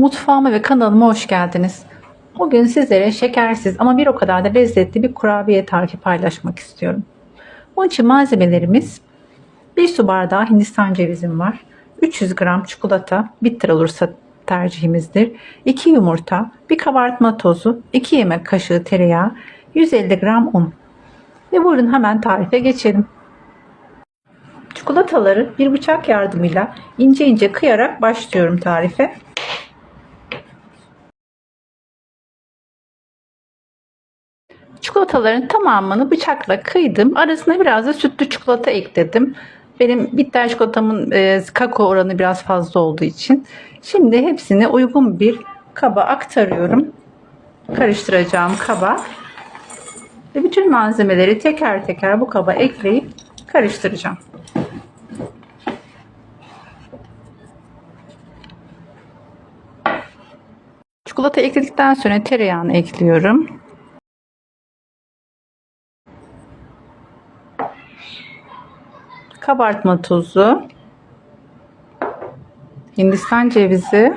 Mutfağıma ve kanalıma hoş geldiniz. Bugün sizlere şekersiz ama bir o kadar da lezzetli bir kurabiye tarifi paylaşmak istiyorum. Bunun için malzemelerimiz 1 su bardağı hindistan cevizim var. 300 gram çikolata, bitter olursa tercihimizdir. 2 yumurta, 1 kabartma tozu, 2 yemek kaşığı tereyağı, 150 gram un. Ve buyurun hemen tarife geçelim. Çikolataları bir bıçak yardımıyla ince ince kıyarak başlıyorum tarife. Çikolataların tamamını bıçakla kıydım. Arasına biraz da sütlü çikolata ekledim. Benim bitter çikolatamın e, kakao oranı biraz fazla olduğu için. Şimdi hepsini uygun bir kaba aktarıyorum. Karıştıracağım kaba. Ve bütün malzemeleri teker teker bu kaba ekleyip karıştıracağım. Çikolata ekledikten sonra tereyağını ekliyorum. Kabartma tozu. Hindistan cevizi.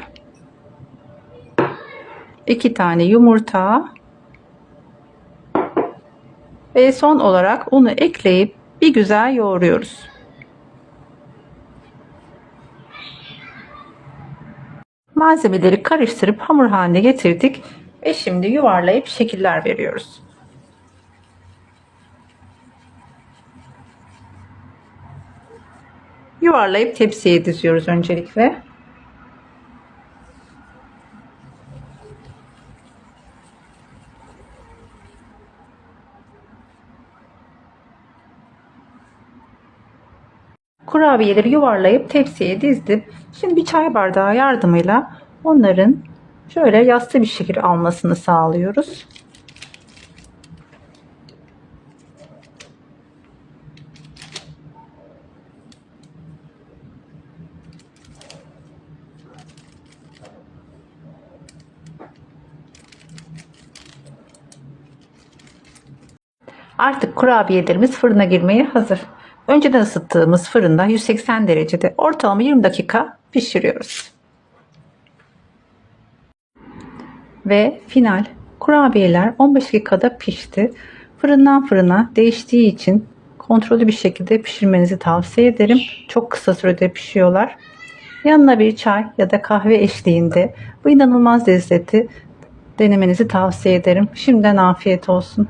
iki tane yumurta. Ve son olarak unu ekleyip bir güzel yoğuruyoruz. Malzemeleri karıştırıp hamur haline getirdik ve şimdi yuvarlayıp şekiller veriyoruz. Yuvarlayıp tepsiye diziyoruz öncelikle. Kurabiyeleri yuvarlayıp tepsiye dizdim. Şimdi bir çay bardağı yardımıyla onların şöyle yassı bir şekil almasını sağlıyoruz. Artık kurabiyelerimiz fırına girmeye hazır. Önceden ısıttığımız fırında 180 derecede ortalama 20 dakika pişiriyoruz. Ve final kurabiyeler 15 dakikada pişti. Fırından fırına değiştiği için kontrollü bir şekilde pişirmenizi tavsiye ederim. Çok kısa sürede pişiyorlar. Yanına bir çay ya da kahve eşliğinde bu inanılmaz lezzeti denemenizi tavsiye ederim. Şimdiden afiyet olsun.